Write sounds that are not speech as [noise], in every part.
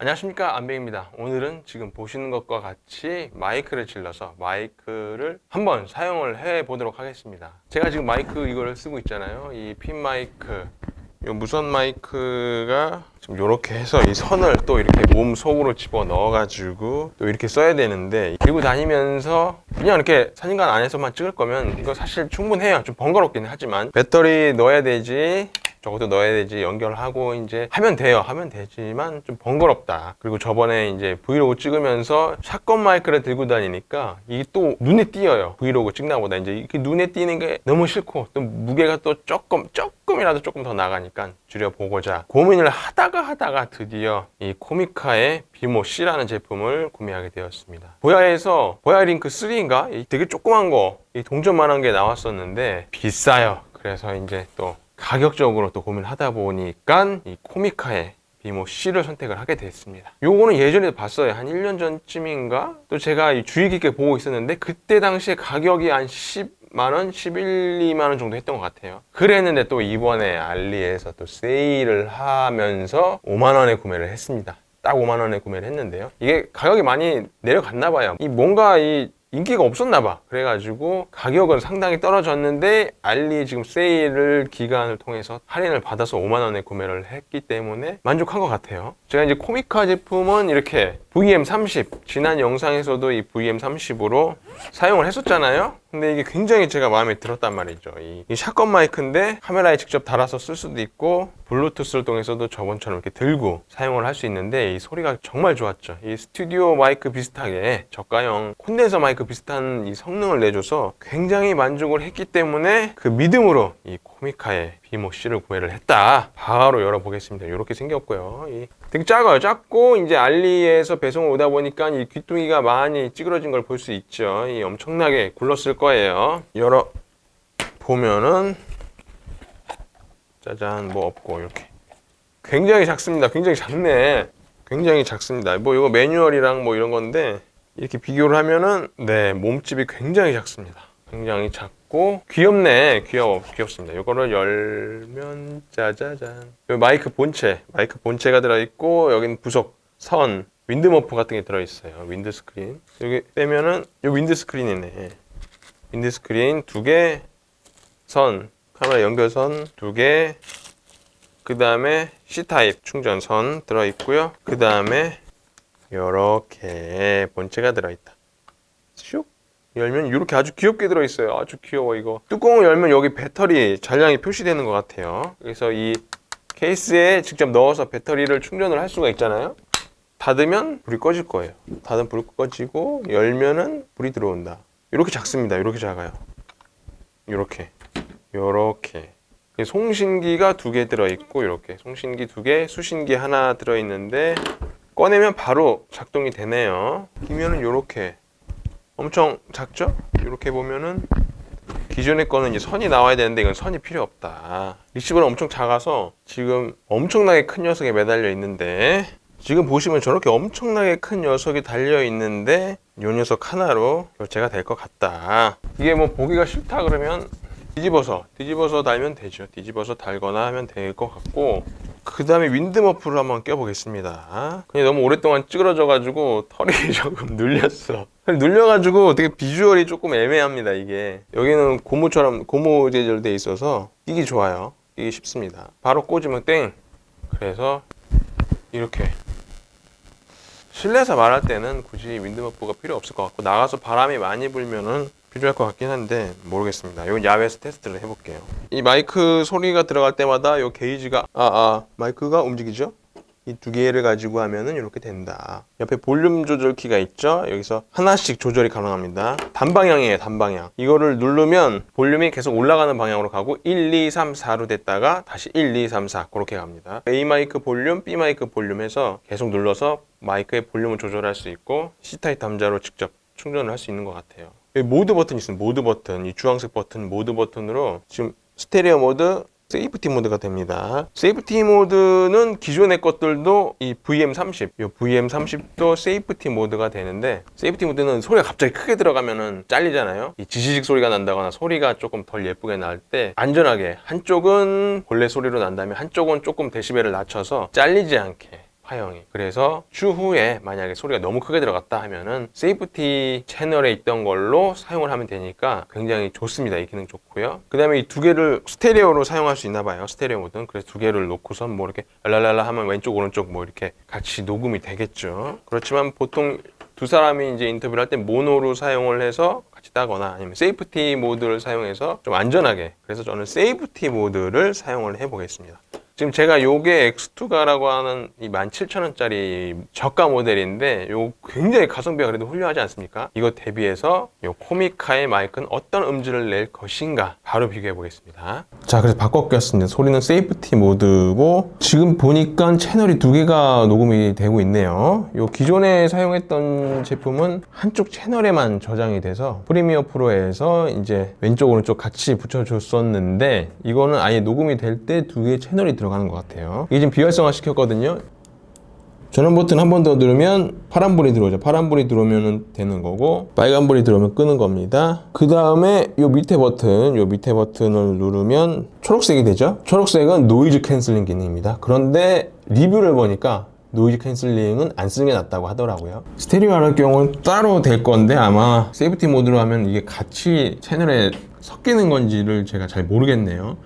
안녕하십니까 안배입니다. 오늘은 지금 보시는 것과 같이 마이크를 질러서 마이크를 한번 사용을 해 보도록 하겠습니다. 제가 지금 마이크 이거를 쓰고 있잖아요. 이 핀 마이크 이 무선 마이크가 지금 이렇게 해서 이 선을 또 이렇게 몸 속으로 집어 넣어 가지고 또 이렇게 써야 되는데 들고 다니면서 그냥 이렇게 사진관 안에서만 찍을 거면 이거 사실 충분해요. 좀 번거롭긴 하지만. 배터리 넣어야 되지 저것도 넣어야 되지 연결하고 이제 하면 돼요. 하면 되지만 좀 번거롭다. 그리고 저번에 이제 브이로그 찍으면서 샷건 마이크를 들고 다니니까 이게 또 눈에 띄어요. 브이로그 찍나보다. 이제 눈에 띄는 게 너무 싫고 또 무게가 또 조금 조금이라도 조금 더 나가니까 줄여보고자 고민을 하다가 하다가 드디어 이 코미카의 비모 C라는 제품을 구매하게 되었습니다. 보야에서 보야 링크 3인가? 되게 조그만 거이 동전만한 게 나왔었는데 비싸요. 그래서 이제 또 가격적으로 또 고민하다 보니까 이 코미카의 비모 C를 선택을 하게 됐습니다. 요거는 예전에도 봤어요. 한 1년 전쯤인가? 또 제가 이 주의 깊게 보고 있었는데 그때 당시에 가격이 한 10만 원, 11, 2만 원 정도 했던 것 같아요. 그랬는데 또 이번에 알리에서 또 세일을 하면서 5만 원에 구매를 했습니다. 딱 5만 원에 구매를 했는데요. 이게 가격이 많이 내려갔나 봐요. 이 뭔가 이 인기가 없었나 봐. 그래가지고 가격은 상당히 떨어졌는데 알리 지금 세일을 기간을 통해서 할인을 받아서 5만 원에 구매를 했기 때문에 만족한 것 같아요. 제가 이제 코미카 제품은 이렇게 VM30 지난 영상에서도 이 VM30으로 사용을 했었잖아요. 근데 이게 굉장히 제가 마음에 들었단 말이죠. 이, 이 샷건 마이크인데 카메라에 직접 달아서 쓸 수도 있고 블루투스를 통해서도 저번처럼 이렇게 들고 사용을 할 수 있는데 이 소리가 정말 좋았죠. 이 스튜디오 마이크 비슷하게 저가형 콘덴서 마이크 비슷한 이 성능을 내줘서 굉장히 만족을 했기 때문에 그 믿음으로 이 코미카의 비모 C를 구매를 했다. 바로 열어보겠습니다. 이렇게 생겼고요. 이 되게 작아요. 작고 이제 알리에서 배송을 오다 보니까 이 귀뚱이가 많이 찌그러진 걸 볼 수 있죠. 이 엄청나게 굴렀을 거예요. 열어 보면은 짜잔 뭐 없고 이렇게 굉장히 작습니다. 굉장히 작네. 굉장히 작습니다. 뭐 이거 매뉴얼이랑 뭐 이런 건데 이렇게 비교를 하면은 네 몸집이 굉장히 작습니다. 굉장히 작 고 귀엽네. 귀여워. 귀엽습니다. 이거를 열면 짜자잔. 여기 마이크 본체, 마이크 본체가 들어 있고 여기는 부속 선, 윈드 머프 같은 게 들어 있어요. 윈드 스크린. 여기 빼면은 이 윈드 스크린이네. 윈드 스크린 두 개, 선, 카메라 연결선 두 개, 그 다음에 C타입 충전선 들어 있고요. 그 다음에 이렇게 본체가 들어 있다. 슉 열면 이렇게 아주 귀엽게 들어 있어요. 아주 귀여워 이거. 뚜껑을 열면 여기 배터리 잔량이 표시되는 것 같아요. 그래서 이 케이스에 직접 넣어서 배터리를 충전을 할 수가 있잖아요. 닫으면 불이 꺼질 거예요. 닫으면 불이 꺼지고 열면은 불이 들어온다. 이렇게 작습니다. 이렇게 작아요. 이렇게. 요렇게 송신기가 두 개 들어있고 이렇게 송신기 두 개, 수신기 하나 들어있는데 꺼내면 바로 작동이 되네요 끼면은 요렇게 엄청 작죠? 이렇게 보면은 기존에 거는 이제 선이 나와야 되는데 이건 선이 필요 없다. 리시버는 엄청 작아서 지금 엄청나게 큰 녀석에 매달려 있는데 지금 보시면 저렇게 엄청나게 큰 녀석이 달려 있는데 이 녀석 하나로 교체가 될 것 같다. 이게 뭐 보기가 싫다 그러면 뒤집어서 뒤집어서 달면 되죠. 뒤집어서 달거나 하면 될 것 같고 그 다음에 윈드 머프를 한번 껴보겠습니다. 그냥 너무 오랫동안 찌그러져 가지고 털이 [laughs] 조금 눌렸어 눌려가지고 되게 비주얼이 조금 애매합니다 이게 여기는 고무처럼 고무 재질돼 있어서 끼기 좋아요 끼기 쉽습니다 바로 꽂으면 땡 그래서 이렇게 실내에서 말할 때는 굳이 윈드머프가 필요 없을 것 같고 나가서 바람이 많이 불면은 필요할 것 같긴 한데 모르겠습니다. 이건 야외에서 테스트를 해볼게요. 이 마이크 소리가 들어갈 때마다 이 게이지가 아아 마이크가 움직이죠? 이 두 개를 가지고 하면은 이렇게 된다. 옆에 볼륨 조절 키가 있죠? 여기서 하나씩 조절이 가능합니다. 단방향이에요, 단방향. 이거를 누르면 볼륨이 계속 올라가는 방향으로 가고 1, 2, 3, 4로 됐다가 다시 1, 2, 3, 4 그렇게 갑니다. A 마이크 볼륨, B 마이크 볼륨 해서 계속 눌러서 마이크의 볼륨을 조절할 수 있고 C타입 담자로 직접 충전을 할 수 있는 것 같아요. 모드 버튼이 있습니다. 모드 버튼. 이 주황색 버튼 모드 버튼으로 지금 스테레오 모드, 세이프티 모드가 됩니다. 세이프티 모드는 기존의 것들도 이 VM30, 이 VM30도 세이프티 모드가 되는데 세이프티 모드는 소리가 갑자기 크게 들어가면은 잘리잖아요. 이 지지직 소리가 난다거나 소리가 조금 덜 예쁘게 날 때 안전하게 한쪽은 본래 소리로 난다면 한쪽은 조금 데시벨을 낮춰서 잘리지 않게 화형이. 그래서 추후에 만약에 소리가 너무 크게 들어갔다 하면은 세이프티 채널에 있던 걸로 사용을 하면 되니까 굉장히 좋습니다. 이 기능 좋고요. 그 다음에 이 두 개를 스테레오로 사용할 수 있나 봐요. 스테레오 모드는. 그래서 두 개를 놓고선 뭐 이렇게 랄랄랄라 하면 왼쪽 오른쪽 뭐 이렇게 같이 녹음이 되겠죠. 그렇지만 보통 두 사람이 이제 인터뷰를 할 때 모노로 사용을 해서 같이 따거나 아니면 세이프티 모드를 사용해서 좀 안전하게 그래서 저는 세이프티 모드를 사용을 해 보겠습니다. 지금 제가 요게 X2가라고 하는 이 17,000원짜리 저가 모델인데 요 굉장히 가성비가 그래도 훌륭하지 않습니까? 이거 대비해서 요 코미카의 마이크는 어떤 음질을 낼 것인가 바로 비교해 보겠습니다. 자, 그래서 바꿔 꼈습니다. 소리는 세이프티 모드고 지금 보니까 채널이 두 개가 녹음이 되고 있네요. 요 기존에 사용했던 제품은 한쪽 채널에만 저장이 돼서 프리미어 프로에서 이제 왼쪽 오른쪽 같이 붙여줬었는데 이거는 아예 녹음이 될 때 두 개의 채널이 들어 가는 것 같아요. 이게 지금 비활성화 시켰거든요. 전원 버튼 한 번 더 누르면 파란불이 들어오죠. 파란불이 들어오면 되는 거고 빨간불이 들어오면 끄는 겁니다. 그 다음에 요 밑에 버튼, 요 밑에 버튼을 누르면 초록색이 되죠. 초록색은 노이즈 캔슬링 기능입니다. 그런데 리뷰를 보니까 노이즈 캔슬링은 안 쓰는 게 낫다고 하더라고요. 스테레오 할 경우는 따로 될 건데 아마 세이프티 모드로 하면 이게 같이 채널에 섞이는 건지를 제가 잘 모르겠네요.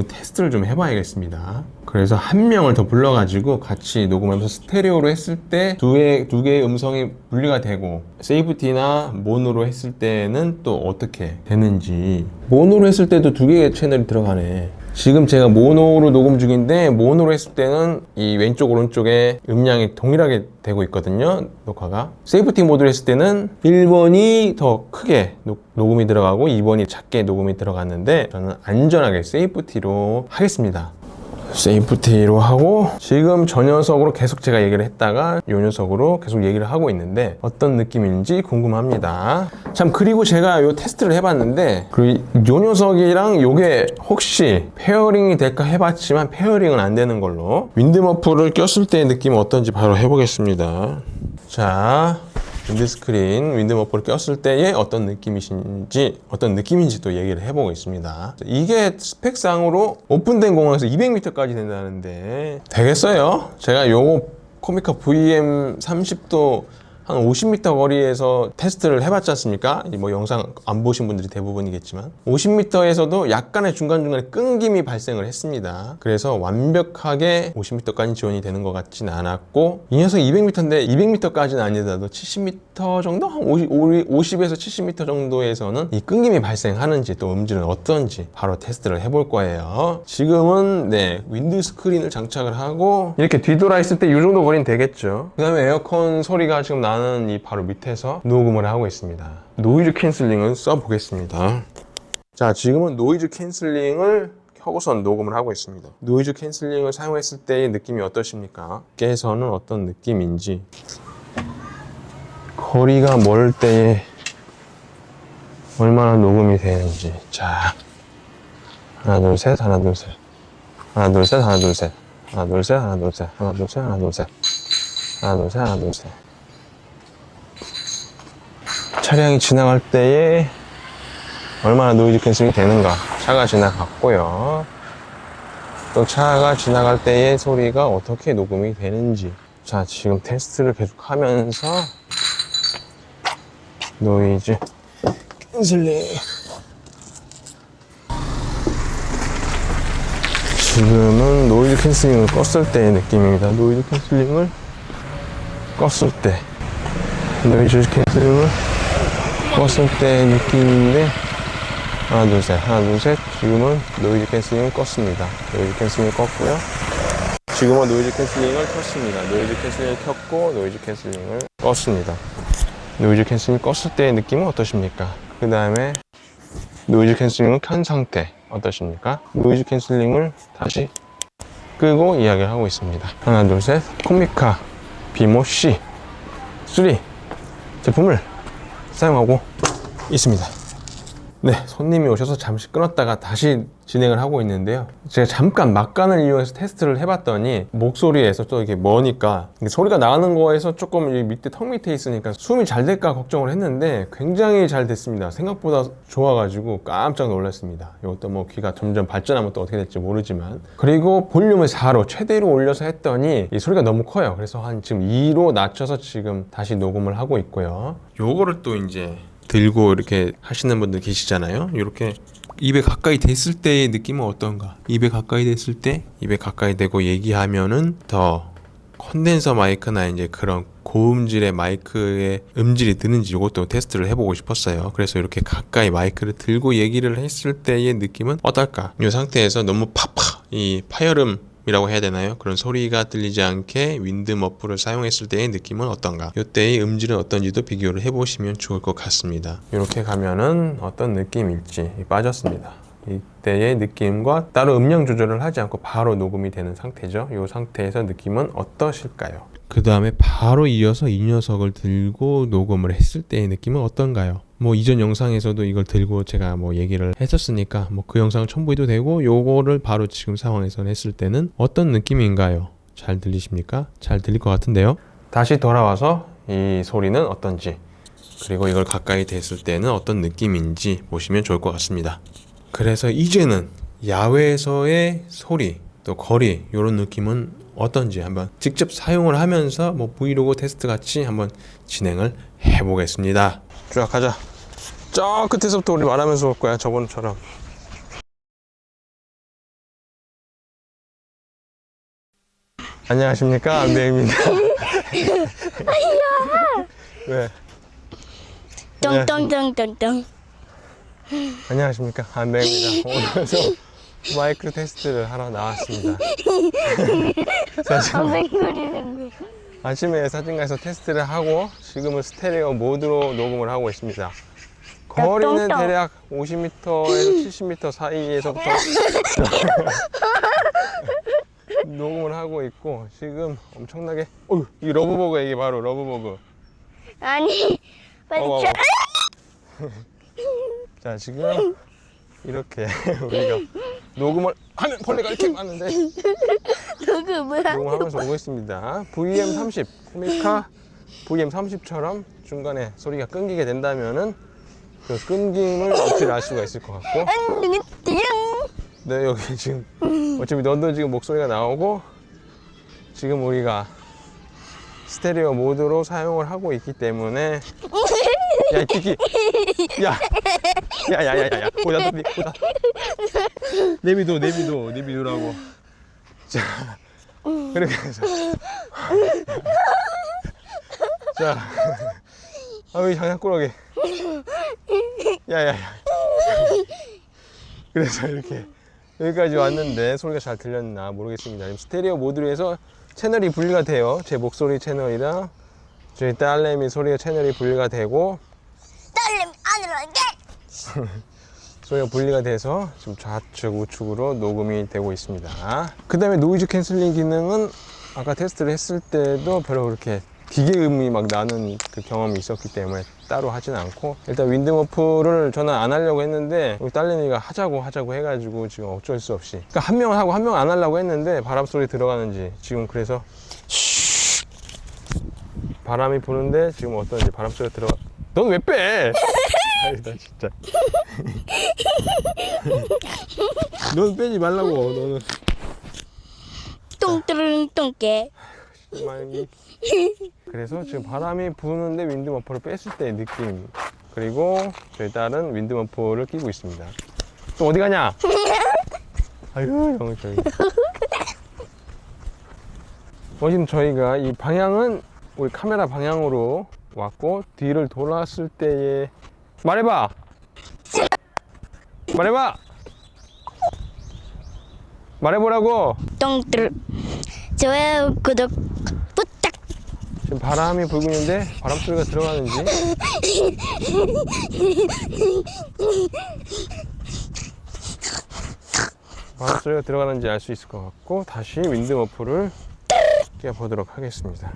이 테스트를 좀 해봐야겠습니다. 그래서 한 명을 더 불러가지고 같이 녹음하면서 스테레오로 했을 때 두 개, 두 개의 음성이 분리가 되고 세이프티나 모노로 했을 때는 또 어떻게 되는지 모노로 했을 때도 두 개의 채널이 들어가네. 지금 제가 모노로 녹음 중인데 모노로 했을 때는 이 왼쪽 오른쪽에 음량이 동일하게 되고 있거든요 녹화가. 세이프티 모드로 했을 때는 1번이 더 크게 녹, 녹음이 들어가고 2번이 작게 녹음이 들어갔는데 저는 안전하게 세이프티로 하겠습니다 세이프티로 하고 지금 저 녀석으로 계속 제가 얘기를 했다가 이 녀석으로 계속 얘기를 하고 있는데 어떤 느낌인지 궁금합니다. 참 그리고 제가 요 테스트를 해봤는데 그요 녀석이랑 요게 혹시 페어링이 될까 해봤지만 페어링은 안 되는 걸로. 윈드머프를 꼈을 때의 느낌은 어떤지 바로 해보겠습니다. 자 윈드스크린 윈드머프를 꼈을 때의 어떤 느낌이신지 어떤 느낌인지 또 얘기를 해보겠습니다 이게 스펙상으로 오픈된 공항에서 200m까지 된다는데 되겠어요? 제가 요거 코미카 VM 30도 한 50m 거리에서 테스트를 해봤지 않습니까? 이뭐 영상 안 보신 분들이 대부분이겠지만 50m에서도 약간의 중간중간에 끊김이 발생을 했습니다. 그래서 완벽하게 50m까지 지원이 되는 것 같지는 않았고 이 녀석 200m인데 200m까지는 아니더라도 70m 정도? 한 50, 50에서 70m 정도에서는 이 끊김이 발생하는지 또 음질은 어떤지 바로 테스트를 해볼 거예요. 지금은 네 윈드 스크린을 장착을 하고 이렇게 뒤돌아 있을 때 이 정도 거리는 되겠죠. 그 다음에 에어컨 소리가 지금 나는 이 바로 밑에서 녹음을 하고 있습니다. 노이즈 캔슬링을 써보겠습니다. 자, 지금은 노이즈 캔슬링을 켜고선 녹음을 하고 있습니다. 노이즈 캔슬링을 사용했을 때의 느낌이 어떠십니까? 께서는 어떤 느낌인지 거리가 멀 때에 얼마나 녹음이 되는지 자 하나 둘 셋 하나 둘 셋 하나 둘 셋 하나 둘 셋 하나 둘 셋 하나 둘 셋 하나 둘 셋 하나 둘 셋 하나 둘 셋 하나 둘 셋 차량이 지나갈 때에 얼마나 노이즈 캔슬이 되는가. 차가 지나갔고요. 또 차가 지나갈 때의 소리가 어떻게 녹음이 되는지. 자 지금 테스트를 계속 하면서 노이즈 캔슬링. 지금은 노이즈 캔슬링을 껐을 때의 느낌입니다. 노이즈 캔슬링을 껐을 때 노이즈 캔슬링을 껐을 때의 느낌인데 하나 둘 셋. 하나 둘 셋. 지금은 노이즈 캔슬링을 껐습니다. 노이즈 캔슬링을 껐고요. 지금은 노이즈 캔슬링을 켰습니다. 노이즈 캔슬링을 켰고 노이즈 캔슬링을 껐습니다. 노이즈 캔슬링 껐을 때의 느낌은 어떠십니까? 그 다음에 노이즈 캔슬링을 켠 상태 어떠십니까? 노이즈 캔슬링을 다시 끄고 이야기를 하고 있습니다. 하나 둘 셋. 코미카 비모 C 3 제품을 사용하고 있습니다 네, 손님이 오셔서 잠시 끊었다가 다시 진행을 하고 있는데요. 제가 잠깐 막간을 이용해서 테스트를 해봤더니 목소리에서 또 이게 소리가 나는 거에서 조금 이 밑에 턱 밑에 있으니까 숨이 잘 될까 걱정을 했는데 굉장히 잘 됐습니다. 생각보다 좋아가지고 깜짝 놀랐습니다. 이것도 뭐 귀가 점점 발전하면 또 어떻게 될지 모르지만 그리고 볼륨을 4로 최대로 올려서 했더니 이 소리가 너무 커요. 그래서 한 지금 2로 낮춰서 지금 다시 녹음을 하고 있고요. 요거를 또 이제 들고 이렇게 하시는 분들 계시잖아요. 이렇게 입에 가까이 됐을 때의 느낌은 어떤가? 입에 가까이 됐을 때 입에 가까이 대고 얘기하면은 더 컨덴서 마이크나 이제 그런 고음질의 마이크의 음질이 드는지 이것도 테스트를 해보고 싶었어요. 그래서 이렇게 가까이 마이크를 들고 얘기를 했을 때의 느낌은 어떨까? 이 상태에서 너무 팍팍 이 파열음 이라고 해야 되나요? 그런 소리가 들리지 않게 윈드 머프를 사용했을 때의 느낌은 어떤가? 이때의 음질은 어떤지도 비교를 해보시면 좋을 것 같습니다. 이렇게 가면은 어떤 느낌일지 빠졌습니다. 이때의 느낌과 따로 음량 조절을 하지 않고 바로 녹음이 되는 상태죠. 이 상태에서 느낌은 어떠실까요? 그 다음에 바로 이어서 이 녀석을 들고 녹음을 했을 때의 느낌은 어떤가요? 뭐 이전 영상에서도 이걸 들고 제가 뭐 얘기를 했었으니까 뭐 그 영상을 첨부해도 되고 요거를 바로 지금 상황에서 했을 때는 어떤 느낌인가요? 잘 들리십니까? 잘 들릴 것 같은데요. 다시 돌아와서 이 소리는 어떤지 그리고 이걸 가까이 댔을 때는 어떤 느낌인지 보시면 좋을 것 같습니다. 그래서 이제는 야외에서의 소리 또 거리 이런 느낌은 어떤지 한번 직접 사용을 하면서 뭐 브이로그 테스트 같이 한번 진행을 해보겠습니다. 쭉 가자. 저 끝에서부터 우리 말하면서 올 거야 저번처럼. 안녕하십니까 안배입니다. 왜? 똥똥똥똥똥. 안녕하십니까 안배입니다. 오늘도 마이크 테스트를 하러 나왔습니다. [laughs] 사실 뱅글이 아침에 사진관에서 테스트를 하고 지금은 스테레오 모드로 녹음을 하고 있습니다. 거리는 똥똥. 대략 50m에서 70m 사이에서부터 [laughs] 녹음을 하고 있고 지금 엄청나게 어휴 이 러브버그 이게 바로 러브버그 아니 빨리 어머, 쳐. 어머. [laughs] 자 지금 이렇게 우리가 녹음을 하면 벌레가 이렇게 많은데 뭐야? 녹음하면서 오고 있습니다. VM30 코미카 VM30처럼 중간에 소리가 끊기게 된다면은 그 끊김을 알 수가 있을 것 같고 띵. 네 여기 지금 어차피 너도 지금 목소리가 나오고 지금 우리가 스테레오 모드로 사용을 하고 있기 때문에 야이 끼끼 야 야 야 야 야야 보자 너 보자 내비도 내비도 내비도라고 자 그렇게 해서 [laughs] 자 아이 장난꾸러기 야야야 그래서 이렇게 여기까지 왔는데 소리가 잘 들렸나 모르겠습니다. 지금 스테레오 모드로 해서 채널이 분리가 돼요. 제 목소리 채널이랑 저희 딸내미 소리가 채널이 분리가 되고 딸내미 안으로 게. [laughs] 소리가 분리가 돼서 지금 좌측 우측으로 녹음이 되고 있습니다. 그 다음에 노이즈 캔슬링 기능은 아까 테스트를 했을 때도 별로 그렇게 기계음이 막 나는 그 경험이 있었기 때문에 따로 하진 않고 일단 윈드머프를 저는 안 하려고 했는데 우리 딸내미가 하자고 하자고 해가지고 지금 어쩔 수 없이 그러니까 한 명은 하고 한 명 안 하려고 했는데 바람 소리 들어가는지 지금 그래서 바람이 부는데 지금 어떤지 바람 소리 들어가 넌 왜 빼? 아이 나 진짜. [laughs] 넌 빼지 말라고 너는. 똥뚜릉 똥개. 많이 그래서 지금 바람이 부는데 윈드 머퍼를 뺐을 때의 느낌. 그리고 저희 딸은 윈드 머퍼를 끼고 있습니다. 또 어디 가냐? [laughs] 아유 형 저희 어 지금 저희가 이 방향은 우리 카메라 방향으로 왔고 뒤를 돌았을 때의 말해봐. 말해봐. 말해보라고. 똥뚜르. 좋아요 구독 부탁. 지금 바람이 불고 있는데 바람 소리가 들어가는지? 바람 소리가 들어가는지 알 수 있을 것 같고 다시 윈드 머프를 끼워 보도록 하겠습니다.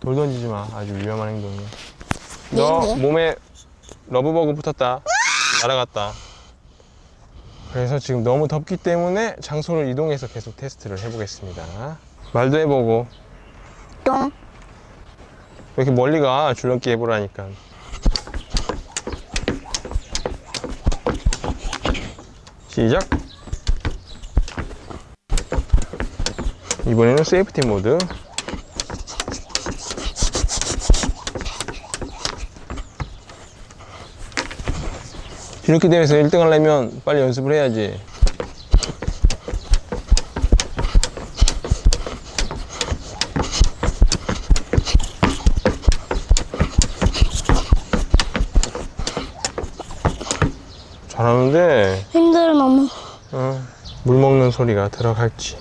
돌 던지지 마. 아주 위험한 행동이야 너 네. 몸에 러브버그 붙었다. 날아갔다. 그래서 지금 너무 덥기 때문에 장소를 이동해서 계속 테스트를 해보겠습니다. 말도 해보고 똥. 왜 이렇게 멀리 가 줄넘기 해보라니까. 시작. 이번에는 세이프티 모드. 줄넘기 대회에서 1등 하려면 빨리 연습을 해야지. 잘하는데 힘들어 너무. 어, 물 먹는 소리가 들어갈지.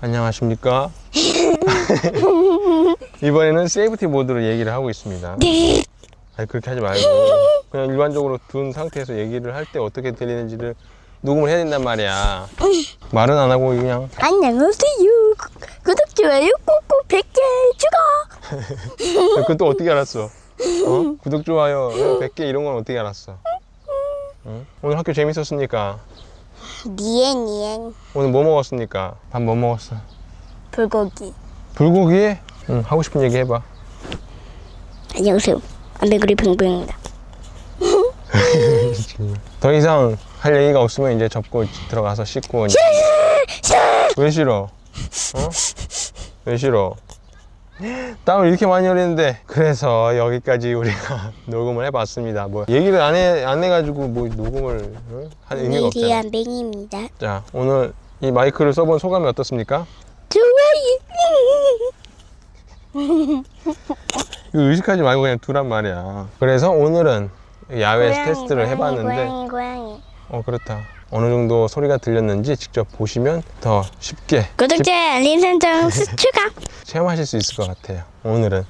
안녕하십니까? [laughs] 이번에는 세이프티 모드로 얘기를 하고 있습니다. 네. 아니 그렇게 하지 말고 그냥 일반적으로 둔 상태에서 얘기를 할 때 어떻게 들리는지를 녹음을 해야 된단 말이야. 말은 안 하고 그냥 안녕하세요. 구- 구독 좋아요 꾹꾹 100개 추가. [laughs] 그건 또 어떻게 알았어? 어? 구독 좋아요 100개 이런 건 어떻게 알았어? 응? 오늘 학교 재밌었습니까? 니엔 니엔. 오늘 뭐 먹었습니까? 밥 뭐 먹었어? 불고기. 불고기? 응, 하고 싶은 얘기 해봐. 안녕하세요. 안배그리 뱅뱅입니다. [laughs] 더 이상 할 얘기가 없으면 이제 접고 들어가서 씻고. 이제. 왜 싫어? 어? 왜 싫어? 땀을 이렇게 많이 흘리는데 그래서 여기까지 우리가 [laughs] 녹음을 해봤습니다. 뭐 얘기를 안 해 안 해가지고 뭐 녹음을 어? 할 의미가 없잖아. 미리안 뱅입니다. 자 오늘 이 마이크를 써본 소감이 어떻습니까? 좋아요. 이거 의식하지 말고 그냥 두란 말이야. 그래서 오늘은 야외에서 테스트를 해봤는데 고양이 고양이. 어 그렇다. 어느 정도 소리가 들렸는지 직접 보시면 더 쉽게 구독자 알림 설정 수- [laughs] 추가. 체험하실 수 있을 것 같아요. 오늘은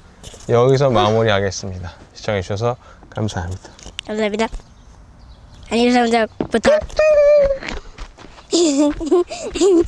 여기서 마무리하겠습니다. 시청해주셔서 감사합니다. 감사합니다. 알림 설정 부탁. [laughs]